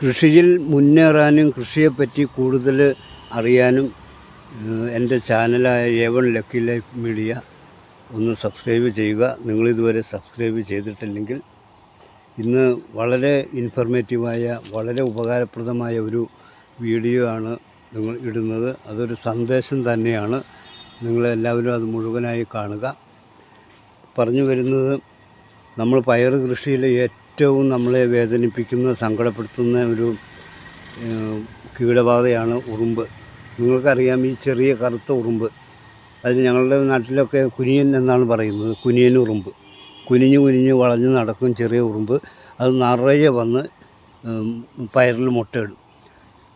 കൃഷിയിൽ മുന്നേറാനും കൃഷിയെപ്പറ്റി കൂടുതൽ അറിയാനും എന്റെ ചാനലായ A one lucky life media ഒന്ന് സബ്സ്ക്രൈബ് ചെയ്യുക. നിങ്ങളിതുവരെ സബ്സ്ക്രൈബ് ചെയ്തിട്ടില്ലെങ്കിൽ ഇന്ന് വളരെ ഇൻഫർമേറ്റീവായ വളരെ ഉപകാരപ്രദമായ ഒരു വീഡിയോ ആണ് നിങ്ങൾ ഇടുന്നത്. അതൊരു സന്ദേശം തന്നെയാണ്. നിങ്ങളെല്ലാവരും അത് മുഴുവനായി കാണുക. പറഞ്ഞു വരുന്നത് നമ്മൾ പയർ കൃഷിയിൽ ഏറ്റവും നമ്മളെ വേദനിപ്പിക്കുന്ന സങ്കടപ്പെടുത്തുന്ന ഒരു കീടബാധയാണ് ഉറുമ്പ്. നിങ്ങൾക്കറിയാം ഈ ചെറിയ കറുത്ത ഉറുമ്പ്. അതിന് ഞങ്ങളുടെ നാട്ടിലൊക്കെ കുനിയൻ എന്നാണ് പറയുന്നത് കുനിയൻ ഉറുമ്പ്. കുനിഞ്ഞ് കുനിഞ്ഞ് വളഞ്ഞ് നടക്കും ചെറിയ ഉറുമ്പ്. അത് നിറയെ വന്ന് പയറിൽ മുട്ടയിടും.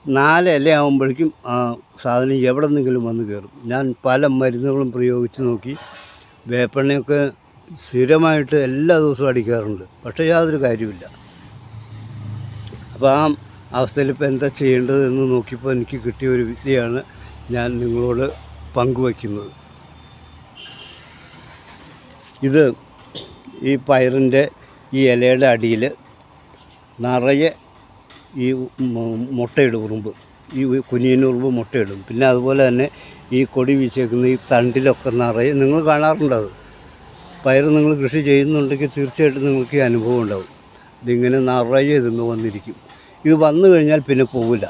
നാല് ഇലയാകുമ്പോഴേക്കും ആ സാധനം എവിടെ നിന്നെങ്കിലും വന്ന് കയറും. ഞാൻ പല മരുന്നുകളും പ്രയോഗിച്ച് നോക്കി. വേപ്പെണ്ണയൊക്കെ സ്ഥിരമായിട്ട് എല്ലാ ദിവസവും അടിക്കാറുണ്ട്. പക്ഷേ യാതൊരു കാര്യമില്ല അപ്പോൾ ആ അവസ്ഥയിൽ ഇപ്പോൾ എന്താ ചെയ്യേണ്ടത് എന്ന് നോക്കിയപ്പോൾ എനിക്ക് കിട്ടിയ ഒരു വിദ്യയാണ് ഞാൻ നിങ്ങളോട് പങ്കുവയ്ക്കുന്നത്. ഇത് ഈ പയറിന്റെ ഈ ഇലയുടെ അടിയിൽ നിറയെ ഈ മുട്ടയിടും ഉറുമ്പ്. ഈ കുനിയൻ ഉറുമ്പ് മുട്ടയിടും. പിന്നെ അതുപോലെ തന്നെ ഈ കൊടി വീശേക്കുന്ന ഈ തണ്ടിലൊക്കെ നിറയെ നിങ്ങൾ കാണാറുണ്ട് അത് പയർ നിങ്ങൾ കൃഷി ചെയ്യുന്നുണ്ടെങ്കിൽ തീർച്ചയായിട്ടും നിങ്ങൾക്ക് ഈ അനുഭവം ഉണ്ടാവും. ഇതിങ്ങനെ നിറയെ ഇതുമ്പോൾ വന്നിരിക്കും. ഇത് വന്നു കഴിഞ്ഞാൽ പിന്നെ പോവില്ല.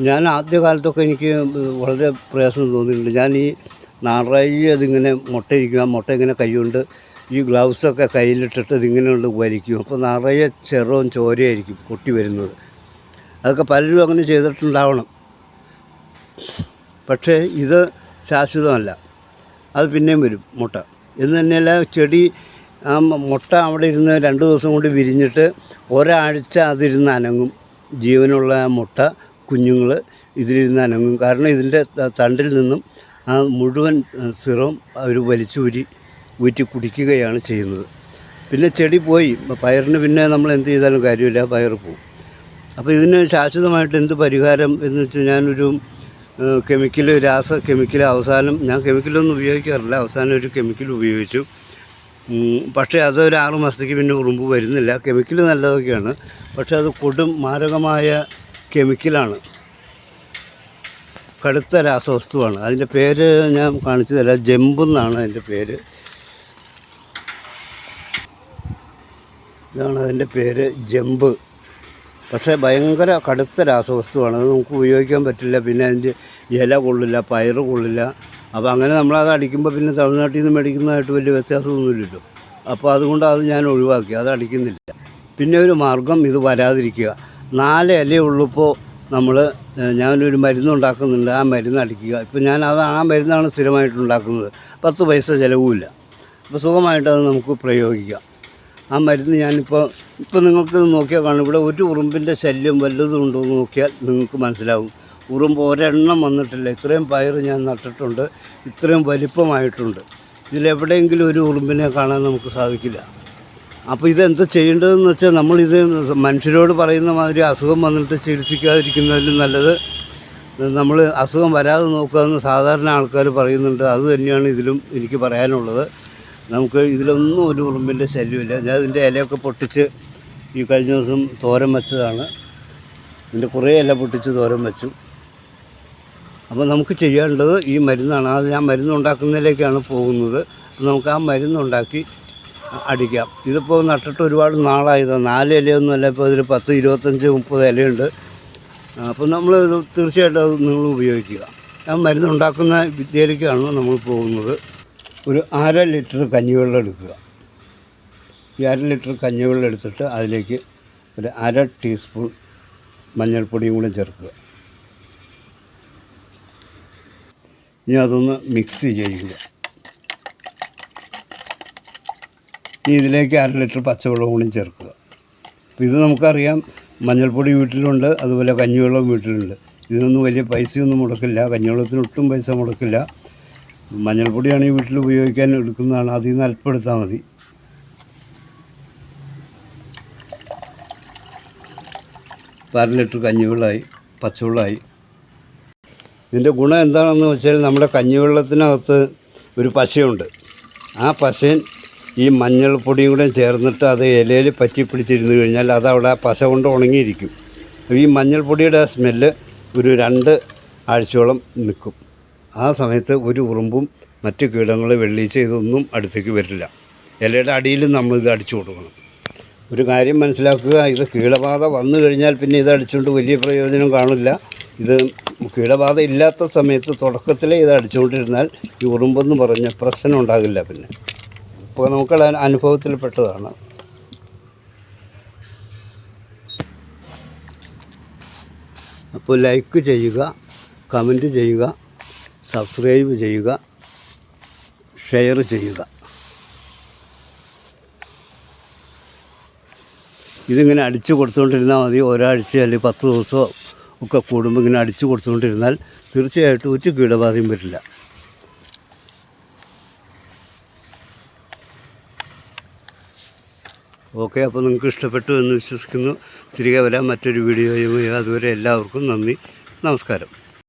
ഞാൻ ആദ്യ കാലത്തൊക്കെ എനിക്ക് വളരെ പ്രയാസം തോന്നിയിട്ടുണ്ട്. ഞാൻ ഈ നിറയെ മുട്ട മുട്ടയിരിക്കും. ആ മുട്ട ഇങ്ങനെ കൈകൊണ്ട് ഈ ഗ്ലൗസൊക്കെ കയ്യിലിട്ടിട്ട് ഇതിങ്ങനെ കൊണ്ട് വലിക്കും. അപ്പോൾ നിറയെ ചെറുവും ചോരയായിരിക്കും പൊട്ടി വരുന്നത്. അതൊക്കെ പലരും അങ്ങനെ ചെയ്തിട്ടുണ്ടാവണം. പക്ഷേ ഇത് ശാശ്വതമല്ല. അത് പിന്നെയും വരും മുട്ട. എന്ന് തന്നെയല്ല ചെടി ആ മുട്ട അവിടെ ഇരുന്ന് രണ്ട് ദിവസം കൊണ്ട് വിരിഞ്ഞിട്ട് ഒരാഴ്ച അതിരുന്ന് അനങ്ങും. ജീവനുള്ള മുട്ട കുഞ്ഞുങ്ങൾ ഇതിലിരുന്ന് അനങ്ങും. കാരണം ഇതിന്റെ തണ്ടിൽ നിന്നും ആ മുഴുവൻ സിറം അവർ വലിച്ചൂരി ഊറ്റി കുടിക്കുകയാണ് ചെയ്യുന്നത്. പിന്നെ ചെടി പോയി. പയറിന് പിന്നെ നമ്മൾ എന്ത് ചെയ്താലും കാര്യമില്ല പയർ പോവും. അപ്പോൾ ഇതിന് ശാശ്വതമായിട്ട് എന്ത് പരിഹാരം എന്ന് വെച്ചാൽ ഞാനൊരു കെമിക്കൽ രാസ കെമിക്കൽ അവസാനം ഞാൻ കെമിക്കലൊന്നും ഉപയോഗിക്കാറില്ല. അവസാനം ഒരു കെമിക്കൽ ഉപയോഗിച്ചു. പക്ഷേ അത് ഒരു ആറ് മാസത്തേക്ക് പിന്നെ ഉറുമ്പ് വരുന്നില്ല. കെമിക്കൽ നല്ലതൊക്കെയാണ്. പക്ഷേ അത് കൊടും മാരകമായ കെമിക്കലാണ്. കടുത്ത രാസവസ്തുവാണ്. അതിന്റെ പേര് ഞാൻ കാണിച്ചു തരാം. ജമ്പെന്നാണ് അതിന്റെ പേര്. ഇതാണ് അതിന്റെ പേര്. ജമ്പ്. പക്ഷേ ഭയങ്കര കടുത്ത രാസവസ്തുവാണ്. അത് നമുക്ക് ഉപയോഗിക്കാൻ പറ്റില്ല. പിന്നെ അതിന്റെ ഇല കൊള്ളില്ല പയറ് കൊള്ളില്ല. അപ്പോൾ അങ്ങനെ നമ്മളത് അടിക്കുമ്പോൾ പിന്നെ തമിഴ്നാട്ടിൽ നിന്ന് മേടിക്കുന്നതായിട്ട് വലിയ വ്യത്യാസമൊന്നുമില്ലല്ലോ. അപ്പോൾ അതുകൊണ്ട് അത് ഞാൻ ഒഴിവാക്കി. അത് അടിക്കുന്നില്ല. പിന്നെ ഒരു മാർഗം ഇത് വരാതിരിക്കുക. നാല് ഇലയുള്ളപ്പോൾ നമ്മൾ ഞാനൊരു മരുന്ന് ഉണ്ടാക്കുന്നുണ്ട്. ആ മരുന്ന് അടിക്കുക. ഇപ്പോൾ ഞാൻ അത് ആ മരുന്നാണ് സ്ഥിരമായിട്ട് ഉണ്ടാക്കുന്നത്. പത്ത് പൈസ ചിലവുമില്ല. അപ്പോൾ സുഖമായിട്ട് അത് നമുക്ക് പ്രയോഗിക്കാം. ആ മരുന്ന് ഞാനിപ്പോൾ ഇപ്പോൾ നിങ്ങൾക്ക് നോക്കിയാൽ കാണും. ഇവിടെ ഒരു ഉറുമ്പിന്റെ ശല്യം വല്ലതും ഉണ്ടോ എന്ന് നോക്കിയാൽ നിങ്ങൾക്ക് മനസ്സിലാവും. ഉറുമ്പ് ഒരെണ്ണം വന്നിട്ടില്ല. ഇത്രയും പയർ ഞാൻ നട്ടിട്ടുണ്ട്. ഇത്രയും വലിപ്പമായിട്ടുണ്ട്. ഇതിലെവിടെയെങ്കിലും ഒരു ഉറുമ്പിനെ കാണാൻ നമുക്ക് സാധിക്കില്ല. അപ്പോൾ ഇതെന്ത് ചെയ്യേണ്ടതെന്ന് വെച്ചാൽ നമ്മളിത് മനുഷ്യരോട് പറയുന്ന മാതിരി അസുഖം വന്നിട്ട് ചികിത്സിക്കാതിരിക്കുന്നതിലും നല്ലത് നമ്മൾ അസുഖം വരാതെ നോക്കുകയെന്ന് സാധാരണ ആൾക്കാർ പറയുന്നുണ്ട്. അത് തന്നെയാണ് ഇതിലും എനിക്ക് പറയാനുള്ളത്. നമുക്ക് ഇതിലൊന്നും ഒരു ഉറുമ്പിന്റെ ശല്യമില്ല. ഞാൻ ഇതിന്റെ ഇലയൊക്കെ പൊട്ടിച്ച് ഈ കഴിഞ്ഞ ദിവസം തോരൻ വെച്ചതാണ്. ഇതിന്റെ കുറേ ഇല പൊട്ടിച്ച് തോരൻ വെച്ചു. അപ്പോൾ നമുക്ക് ചെയ്യേണ്ടത് ഈ മരുന്നാണ്. അത് ഞാൻ മരുന്ന് ഉണ്ടാക്കുന്നതിലേക്കാണ് പോകുന്നത് നമുക്ക് ആ മരുന്നുണ്ടാക്കി അടിക്കാം. ഇതിപ്പോൾ നട്ടിട്ട് ഒരുപാട് നാളായത്. നാല് ഇലയൊന്നുമല്ല ഇപ്പോൾ ഇതിൽ പത്ത് ഇരുപത്തഞ്ച് മുപ്പത് ഇലയുണ്ട്. അപ്പോൾ നമ്മൾ തീർച്ചയായിട്ടും അത് നിങ്ങൾ ഉപയോഗിക്കുക. ആ മരുന്നുണ്ടാക്കുന്ന വിദ്യയിലേക്കാണ് നമ്മൾ പോകുന്നത്. ഒരു അര ലിറ്റർ കഞ്ഞിവെള്ളം എടുക്കുക. ഈ അര ലിറ്റർ കഞ്ഞിവെള്ളം എടുത്തിട്ട് അതിലേക്ക് ഒരു അര ടീസ്പൂൺ മഞ്ഞൾപ്പൊടിയും കൂടെ ചേർക്കുക. ഇനി അതൊന്ന് മിക്സ് ചെയ്യുക. ഇനി ഇതിലേക്ക് അര ലിറ്റർ പച്ചവെള്ളം കൂടി ചേർക്കുക. അപ്പോൾ ഇത് നമുക്കറിയാം മഞ്ഞൾപ്പൊടി വീട്ടിലുണ്ട് അതുപോലെ കഞ്ഞിവെള്ളം വീട്ടിലുണ്ട്. ഇതിനൊന്നും വലിയ പൈസയൊന്നും മുടക്കില്ല. കഞ്ഞിവെള്ളത്തിന് ഒട്ടും പൈസ മുടക്കില്ല. മഞ്ഞൾപ്പൊടിയാണ് ഈ വീട്ടിൽ ഉപയോഗിക്കാൻ എടുക്കുന്നതാണ്. അതിൽ നിന്ന് അല്പം എടുത്താൽ മതി. ഇപ്പോൾ അര ലിറ്റർ കഞ്ഞിവെള്ളമായി പച്ചവെള്ളമായി. ഇതിന്റെ ഗുണം എന്താണെന്ന് വെച്ചാൽ നമ്മുടെ കഞ്ഞിവെള്ളത്തിനകത്ത് ഒരു പശയുണ്ട്. ആ പശൻ ഈ മഞ്ഞൾപ്പൊടിയും കൂടെ ചേർന്നിട്ട് അത് ഇലയിൽ പറ്റി പിടിച്ചിരുന്ന് കഴിഞ്ഞാൽ അതവിടെ ആ പശ കൊണ്ട് ഉണങ്ങിയിരിക്കും. ഈ മഞ്ഞൾപ്പൊടിയുടെ സ്മെല്ല് ഒരു രണ്ട് ആഴ്ചയോളം നിൽക്കും. ആ സമയത്ത് ഒരു ഉറുമ്പും മറ്റ് കീടങ്ങൾ വെള്ളീച്ച ഇതൊന്നും അടുത്തേക്ക് വരില്ല. ഇലയുടെ അടിയിലും നമ്മൾ ഇത് അടിച്ചു കൊടുക്കണം. ഒരു കാര്യം മനസ്സിലാക്കുക ഇത് കീടബാധ വന്നു കഴിഞ്ഞാൽ പിന്നെ ഇത് അടിച്ചുകൊണ്ട് വലിയ പ്രയോജനം കാണില്ല. ഇത് കീടബാധ ഇല്ലാത്ത സമയത്ത് തുടക്കത്തിലേ ഇത് അടിച്ചുകൊണ്ടിരുന്നാൽ ഈ ഉറുമ്പെന്ന് പറഞ്ഞ പ്രശ്നം ഉണ്ടാകില്ല പിന്നെ. ഇപ്പോൾ നമുക്കുള്ള അനുഭവത്തിൽപ്പെട്ടതാണ് അപ്പോൾ ലൈക്ക് ചെയ്യുക കമന്റ് ചെയ്യുക. സബ്സ്ക്രൈബ് ചെയ്യുക ഷെയർ ചെയ്യുക. ഇതിങ്ങനെ അടിച്ചു കൊടുത്തുകൊണ്ടിരുന്നാൽ മതി. ഒരാഴ്ച അല്ലെങ്കിൽ പത്ത് ദിവസമോ ഒക്കെ കൂടുമ്പോൾ ഇങ്ങനെ അടിച്ചു കൊടുത്തുകൊണ്ടിരുന്നാൽ തീർച്ചയായിട്ടും ഒരു കീടബാധയും വരില്ല. ഓക്കെ അപ്പോൾ നിങ്ങൾക്ക് ഇഷ്ടപ്പെട്ടു എന്ന് വിശ്വസിക്കുന്നു. തിരികെ വരാം മറ്റൊരു വീഡിയോയുമായി അതുവരെ എല്ലാവർക്കും നന്ദി. നമസ്കാരം.